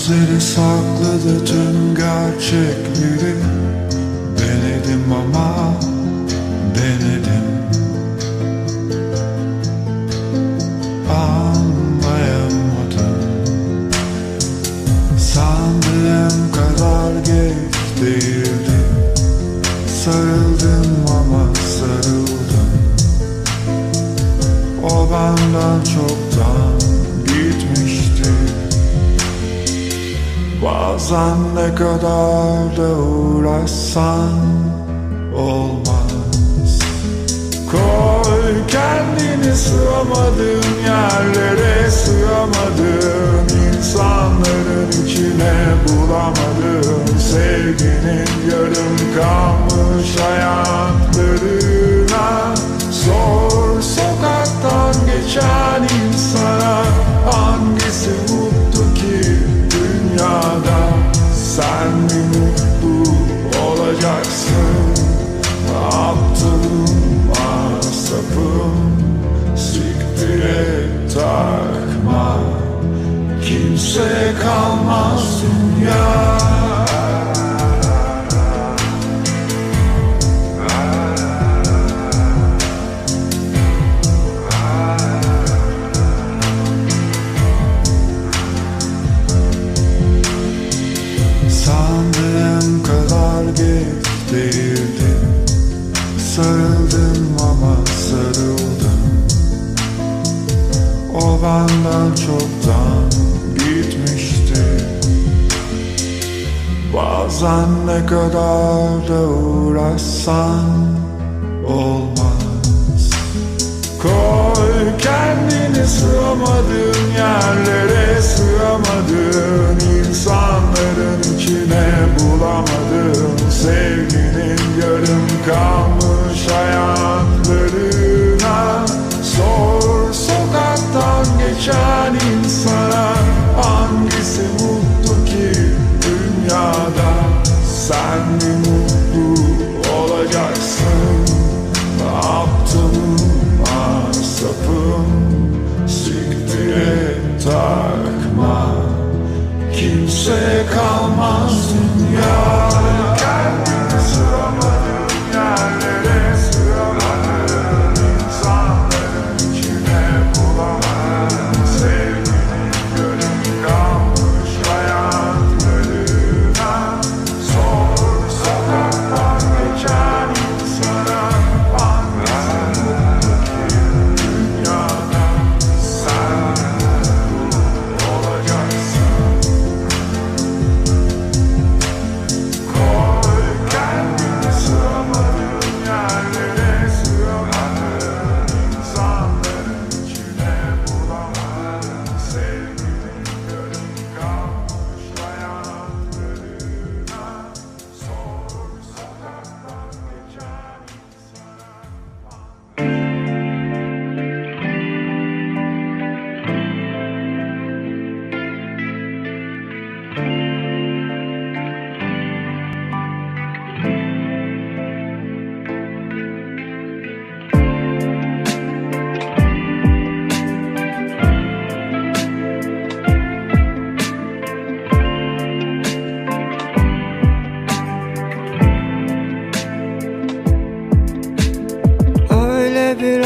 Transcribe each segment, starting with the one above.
Gözleri sakladı tüm gerçekleri Benden çoktan gitmişti. Bazen ne kadar da uğraşsan olmaz. Koy kendini sığamadığın yerlere sığamadığın insanların içine bulamadığın sevginin yarım kalmış hayatlarına. Sor sokaktan geçen insana hangisi mutlu ki dünyada? Sen mi mutlu olacaksın? Aptalım masrafım siktir et takma. Kimse kalmaz dünya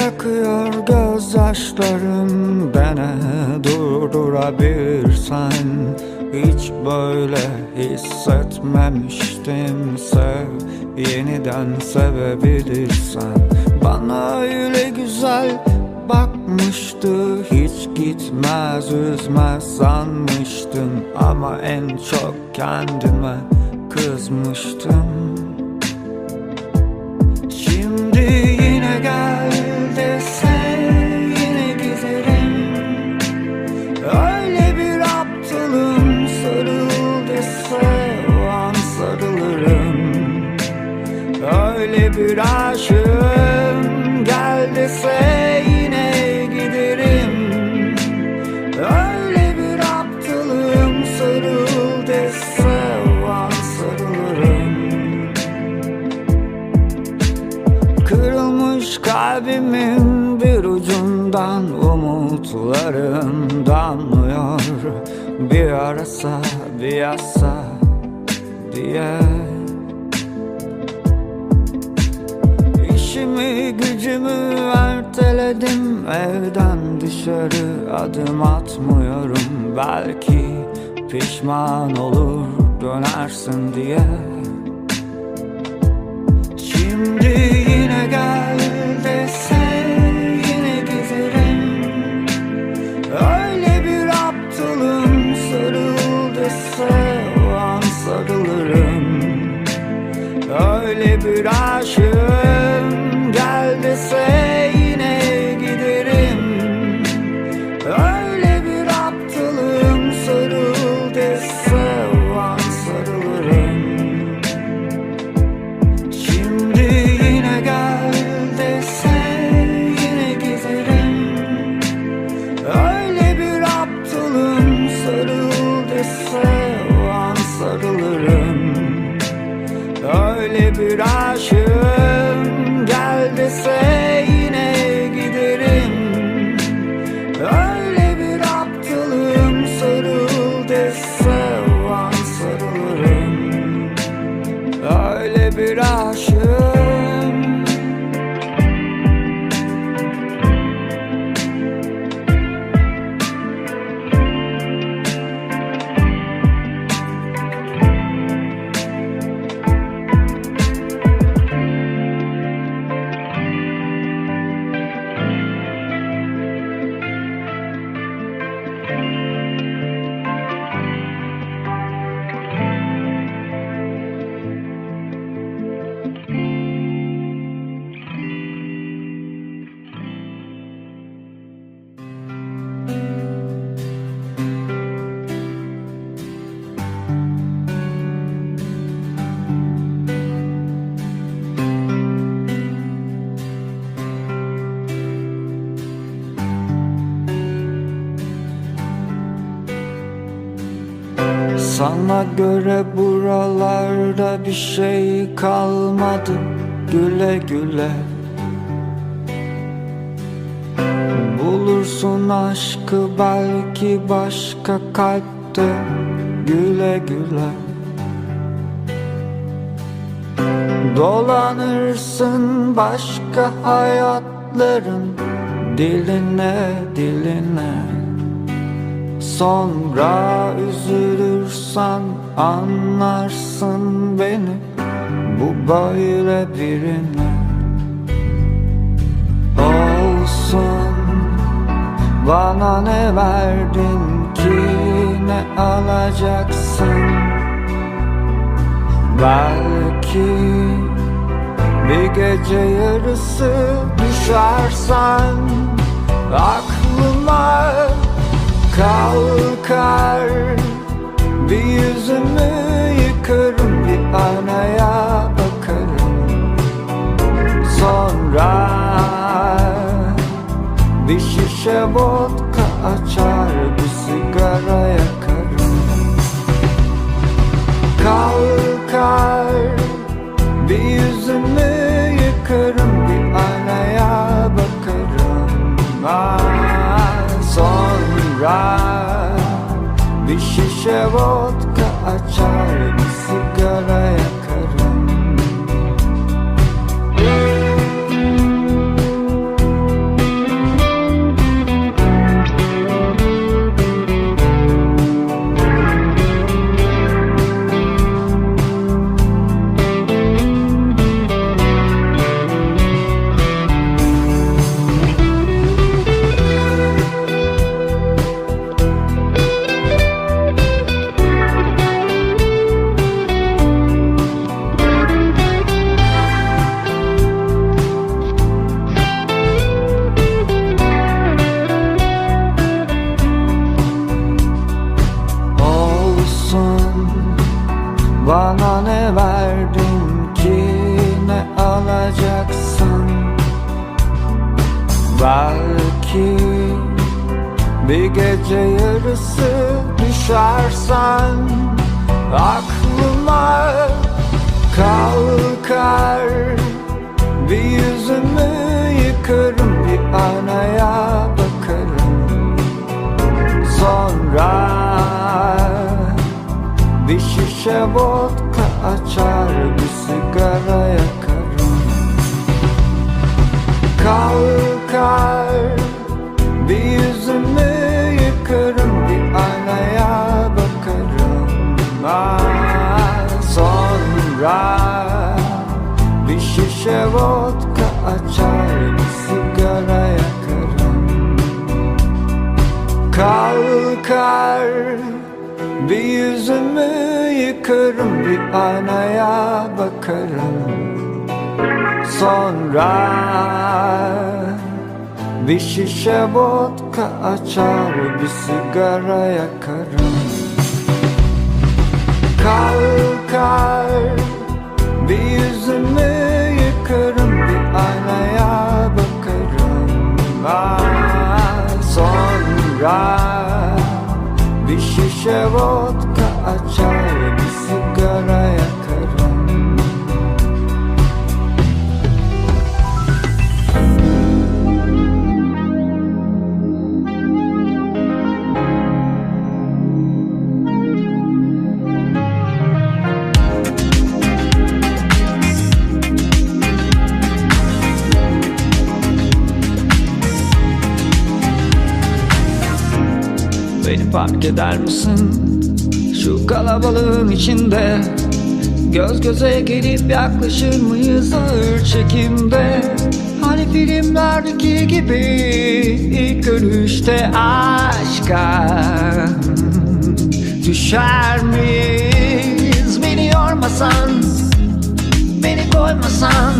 akıyor gözyaşlarım Beni durdurabilirsen. Hiç böyle hissetmemiştim Sev, yeniden sevebilirsen. Bana öyle güzel bakmıştı Hiç gitmez üzmez sanmıştım. Ama en çok kendime kızmıştım Yarın damlıyor bir arasa bir yasa diye. İşimi gücümü erteledim. Evden dışarı adım atmıyorum. Belki pişman olur dönersin diye. Şimdi yine gel dese Sana göre buralarda bir şey kalmadı. Güle güle. Bulursun aşkı belki başka kalpte. Güle güle. Dolanırsın başka hayatların Diline diline Sonra üzülürsen anlarsın beni Bu böyle birine. Olsun Bana ne verdin ki ne alacaksın? Belki bir gece yarısı düşersen aklıma kalkar Bir yüzümü yıkarım bir aynaya bakarım. Sonra bir şişe vodka açar bir sigara yakarım. Kalkar bir yüzümü yıkarım bir şişe vodka açar gece yarısı düşersen Aklıma kalkar. Bir yüzümü yıkarım bir aynaya bakarım. Sonra bir şişe vodka açar bir sigara yakarım. Kalkar bir yüzümü yıkarım bir aynaya bakarım. Sonra bir şişe vodka açar bir sigara yakarım. Kalkar bir yüzümü yıkarım bir aynaya bakarım. Sonra bir şişe vodka açar bir sigara yakarım Kalkar bir yüzümü yıkarım bir aynaya bakarım. Ah, Sonra bir şişe vodka açar bir sigara yakarım fark eder misin? Şu kalabalığın içinde Göz göze gelip yaklaşır mıyız ağır çekimde? Hani filmlerdeki gibi ilk görüşte aşka Düşer miyiz? Beni yormasan Beni koymasan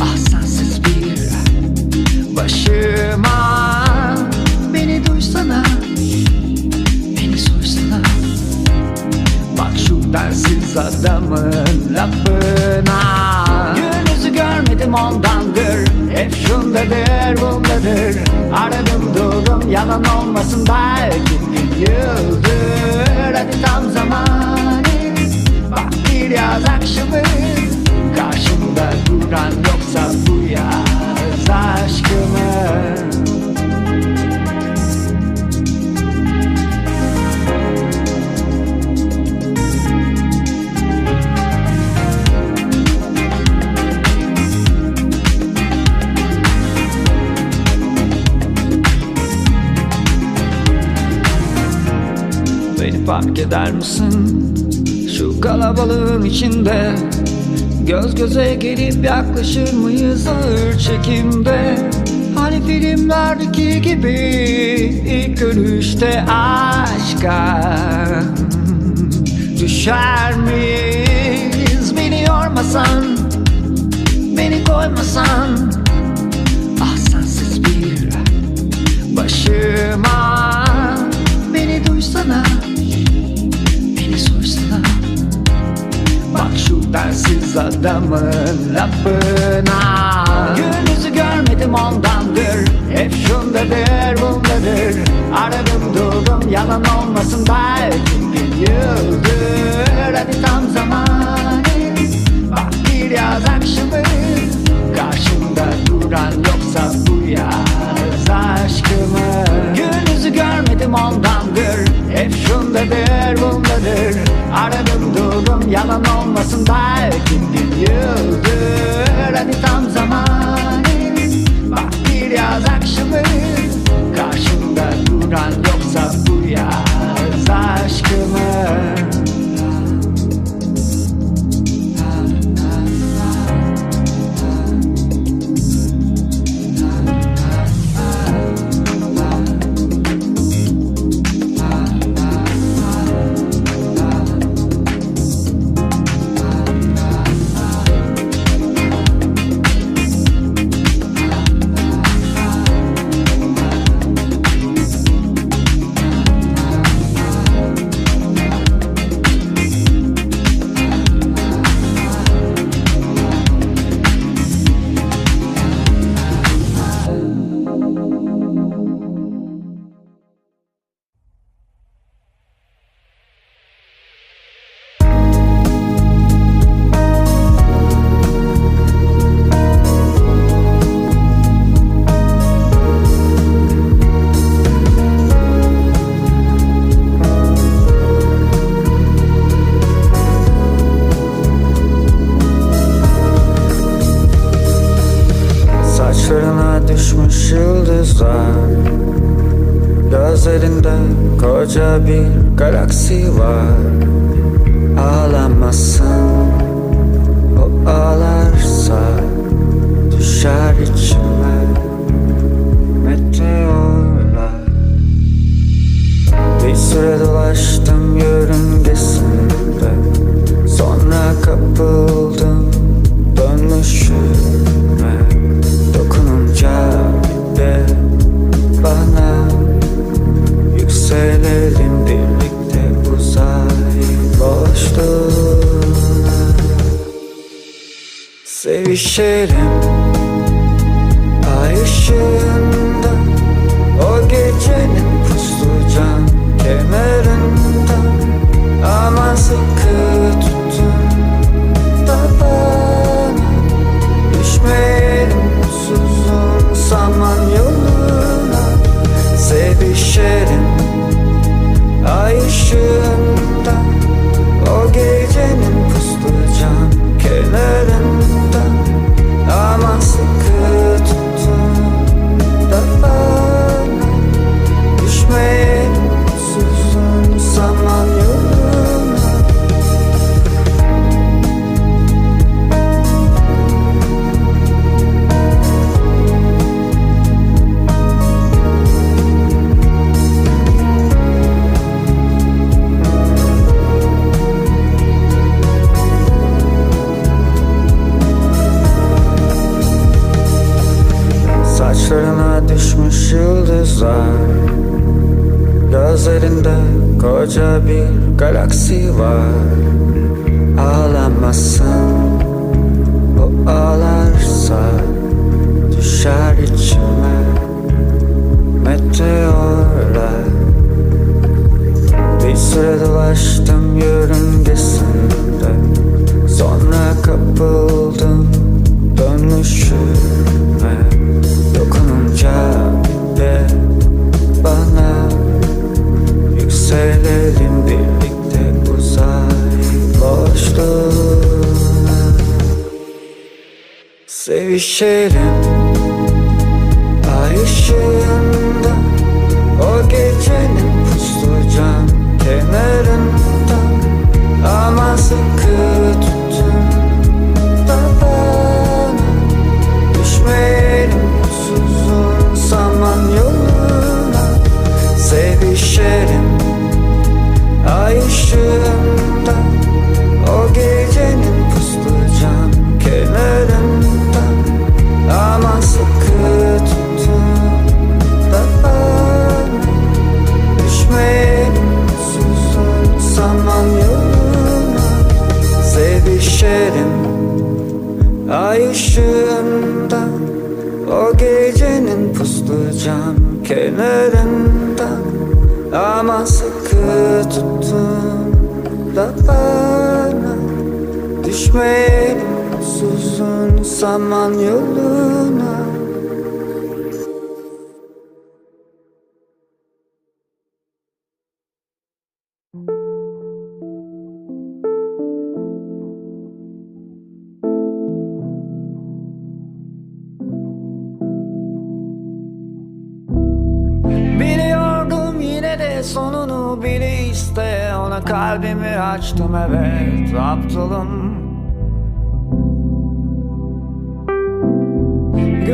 Ah sensiz bir başıma. Beni duysana Densiz adamın lafına. Yüzünüzü görmedim ondandır. Hep şundadır bundadır. Aradım durdum yalan olmasın belki. Yıldır Hadi tam zamanı Bak bir yaz akşamı Karşımda duran yoksa bu yaz aşkımı fark eder misin? Şu kalabalığın içinde Göz göze gelip yaklaşır mıyız ağır çekimde? Hani filmlerdeki gibi ilk görüşte aşka Düşer miyiz? Beni yormasan Beni koymasan Ah sensiz bir başıma Beni duysana şu densiz adamın lafına. Yüzünüzü görmedim ondandır. Hep şundadır bundadır. Aradım durdum yalan olmasın belki bir yıldır. Hadi tam zamanı Bak bir yaz akşamı. Karşımda duran yoksa bu yaz aşkımı. Yüzünüzü görmedim ondandır Hep şundadır bundadır. Aradım durdum yalan olmasın belki bir yıldır diyorlar Bir süre dolaştım yörüngesinde. Sonra kapıldım dönüşüme. Dokununca bile bana Yükselelim birlikte uzay boşluğuna. Sevişelim. Ayşe geçeni pusturacağım kenara aman yoluna. Biliyordum yine de sonunu bile iste. Ona kalbimi açtım evet aptalım.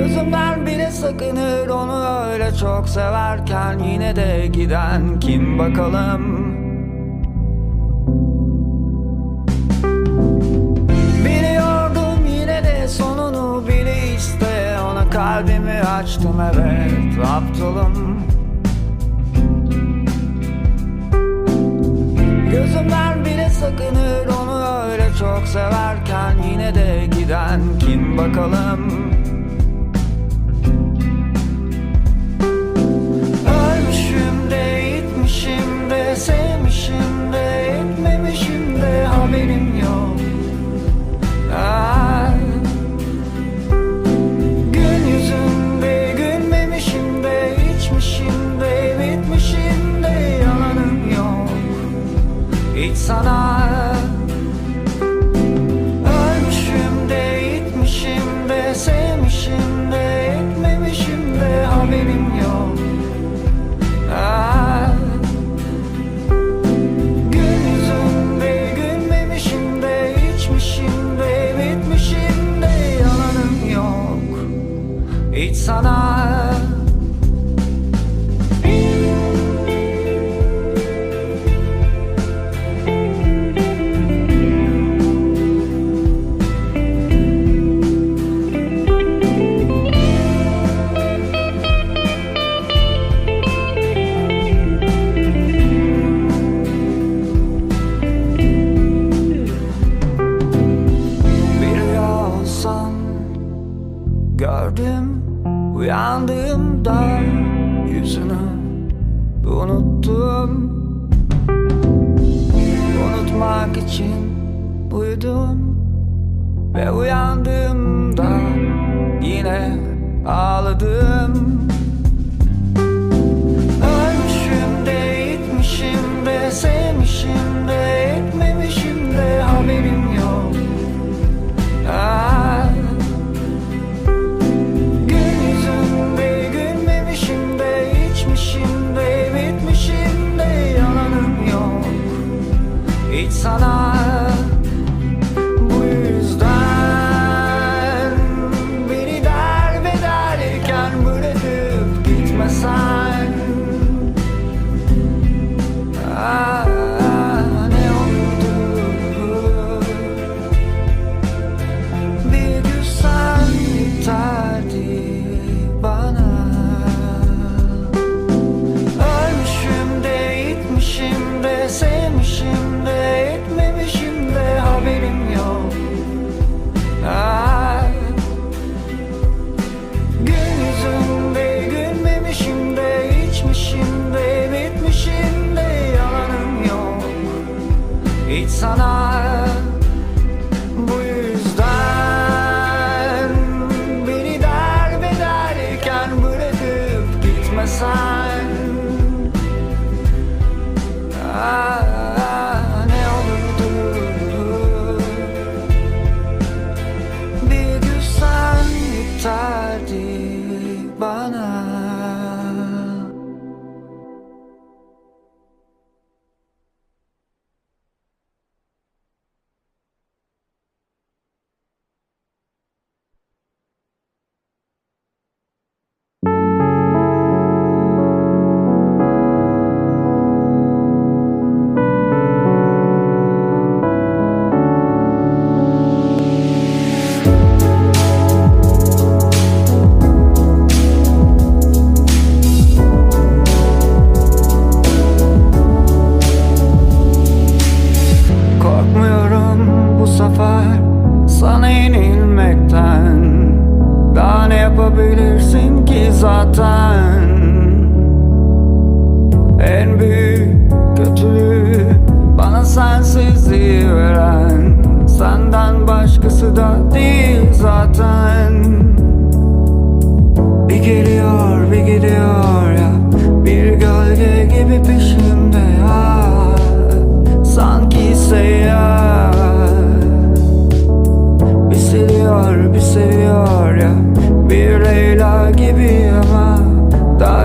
Gözümden bile sakınır onu öyle çok severken Yine de giden kim bakalım? Biliyordum yine de sonunu bile iste Ona kalbimi açtım evet aptalım Gözümden bile sakınır onu öyle çok severken Yine de giden kim bakalım?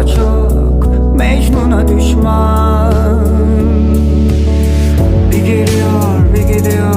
Çok Mecnun'a düşman. Bir geliyor bir gidiyor